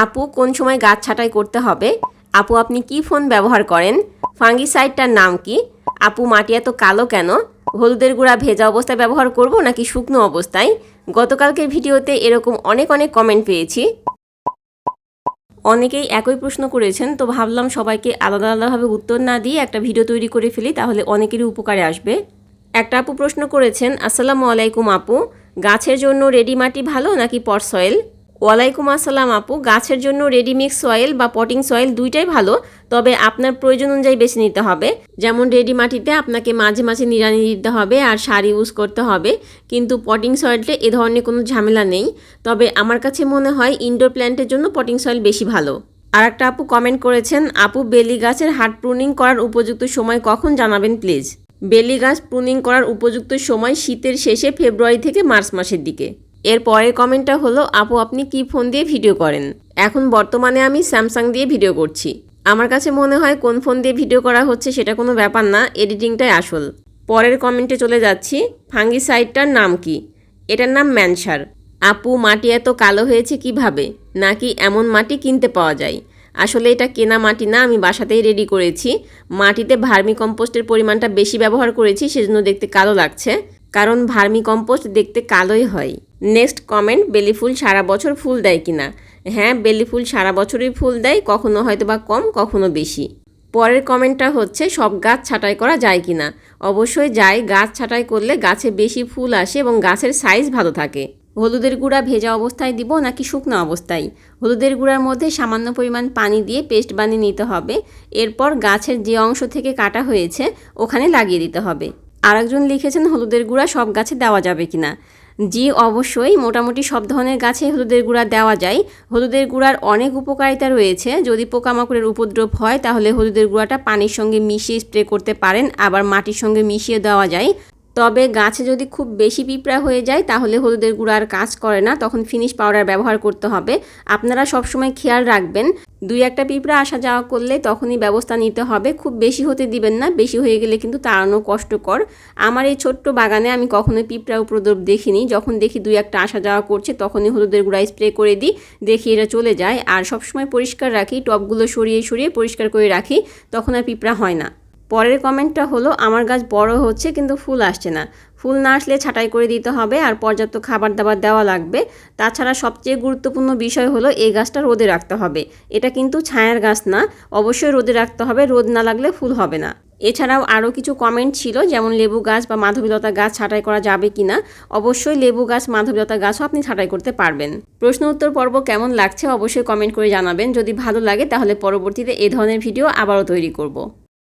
আপু কোন সময় গাছ ছাঁটাই করতে হবে? আপু, আপনি কি ফোন ব্যবহার করেন? ফাঙ্গিসাইডটার নাম কি? আপু, মাটি এত কালো কেন? হলুদের গুঁড়া ভেজা অবস্থায় ব্যবহার করব নাকি শুকনো অবস্থায়? গতকালকের ভিডিওতে এরকম অনেক অনেক কমেন্ট পেয়েছি। অনেকেই একই প্রশ্ন করেছেন, তো ভাবলাম সবাইকে আলাদা আলাদাভাবে উত্তর না দিয়ে একটা ভিডিও তৈরি করে ফেলি, তাহলে অনেকেরই উপকারে আসবে। একটা আপু প্রশ্ন করেছেন, আসসালামু আলাইকুম আপু, গাছের জন্য রেডি মাটি ভালো নাকি পট সয়েল? ওয়ালাইকুম আসসালাম আপু। গাছের জন্য রেডিমিক্স সয়েল বা পটিং সয়েল দুইটাই ভালো, তবে আপনার প্রয়োজন অনুযায়ী বেছে নিতে হবে। যেমন রেডি মাটিতে আপনাকে মাঝে মাঝে নিড়ানি দিতে হবে আর সার ইউজ করতে হবে, কিন্তু পটিং সয়েলটা এ ধরনের কোনো ঝামেলা নেই। তবে আমার কাছে মনে হয় ইনডোর প্ল্যান্টের জন্য পটিং সয়েল বেশি ভালো। আর একটা আপু কমেন্ট করেছেন, আপু, বেলি গাছের হার্ট প্রুনিং করার উপযুক্ত সময় কখন জানাবেন প্লিজ বেলি গাছ প্রুনিং করার উপযুক্ত সময় শীতের শেষে ফেব্রুয়ারি থেকে মার্চ মাসের দিকে। এর পরের কমেন্টটা হলো, আপু, আপনি কি ফোন দিয়ে ভিডিও করেন? এখন বর্তমানে আমি স্যামসাং দিয়ে ভিডিও করছি। আমার কাছে মনে হয় কোন ফোন দিয়ে ভিডিও করা হচ্ছে সেটা কোনো ব্যাপার না, এডিটিংটাই আসল। পরের কমেন্টে চলে যাচ্ছি ফাঙ্গিসাইডটার নাম কি? এটার নাম ম্যানসার। আপু, মাটি এত কালো হয়েছে কীভাবে? নাকি এমন মাটি কিনতে পাওয়া যায়? আসলে এটা কেনা মাটি না, আমি বাসাতেই রেডি করেছি। মাটিতে ভার্মি কম্পোস্টের পরিমাণটা বেশি ব্যবহার করেছি, সেজন্য দেখতে কালো লাগছে। কারণ ভার্মি কম্পোস্ট দেখতে কালোই হয়। নেক্সট কমেন্ট, বেলি ফুল সারা বছর ফুল দেয় কিনা? হ্যাঁ বেলি ফুল সারা বছরই ফুল দেয়, কখনো হয়তো বা কম, কখনো বেশি। পরের কমেন্টটা হচ্ছে, সব গাছ ছাঁটাই করা যায় কিনা? অবশ্যই যায়, গাছ ছাঁটাই করলে গাছে বেশি ফুল আসে এবং গাছের সাইজ ভালো থাকে। হলুদের গুঁড়া ভেজা অবস্থায় দিব নাকি শুকনো অবস্থায়? হলুদের গুঁড়ার মধ্যে সামান্য পরিমাণ পানি দিয়ে পেস্ট বানিয়ে নিতে হবে। এরপর গাছের যে অংশ থেকে কাটা হয়েছে, ওখানে লাগিয়ে দিতে হবে। আরেকজন লিখেছেন, হলুদের গুঁড়া সব গাছে দেওয়া যাবে কিনা? জি, অবশ্যই। মোটামুটি সব ধরনের গাছে হলুদের গুঁড়া দেওয়া যায়। হলুদের গুঁড়ার অনেক উপকারিতা রয়েছে। যদি পোকামাকড়ের উপদ্রব হয়, তাহলে হলুদের গুঁড়াটা পানির সঙ্গে মিশিয়ে স্প্রে করতে পারেন। আবার মাটির সঙ্গে মিশিয়ে দেওয়া যায়। তবে গাছে যদি খুব বেশি পিঁপড়া হয়ে যায়, তাহলে হলুদের গুঁড়া আর কাজ করে না। তখন ফিনিশ পাউডার ব্যবহার করতে হবে। আপনারা সবসময় খেয়াল রাখবেন, দুই একটা পিঁপড়া আসা যাওয়া করলে তখনই ব্যবস্থা নিতে হবে। খুব বেশি হতে দিবেন না, বেশি হয়ে গেলে কিন্তু তাড়ানো কষ্টকর। আমার এই ছোট্ট বাগানে আমি কখনোই পিঁপড়া উপদ্রব দেখিনি। যখন দেখি দুই একটা আসা যাওয়া করছে, তখনই হলুদের গুঁড়া স্প্রে করে দিই, দেখি এটা চলে যায়। আর সবসময় পরিষ্কার রাখি টবগুলো সরিয়ে সরিয়ে পরিষ্কার করে রাখি, তখন আর পিঁপড়া হয় না। পরের কমেন্টটা হলো, আমার গাছ বড় হচ্ছে কিন্তু ফুল আসছে না। ফুল না আসলে ছাঁটাই করে দিতে হবে আর পর্যাপ্ত খাবার দাবার দেওয়া লাগবে। তাছাড়া সবচেয়ে গুরুত্বপূর্ণ বিষয় হলো, এই গাছটা রোদে রাখতে হবে। এটা কিন্তু ছায়ার গাছ না। অবশ্যই রোদে রাখতে হবে। রোদ না লাগলে ফুল হবে না। এছাড়াও আরও কিছু কমেন্ট ছিল, যেমন, লেবু গাছ বা মাধবীলতা গাছ ছাঁটাই করা যাবে কি না? অবশ্যই লেবু গাছ, মাধবীলতা গাছও আপনি ছাঁটাই করতে পারবেন। প্রশ্ন উত্তর পর্ব কেমন লাগছে অবশ্যই কমেন্ট করে জানাবেন। যদি ভালো লাগে তাহলে পরবর্তীতে এ ধরনের ভিডিও আবারও তৈরি করব।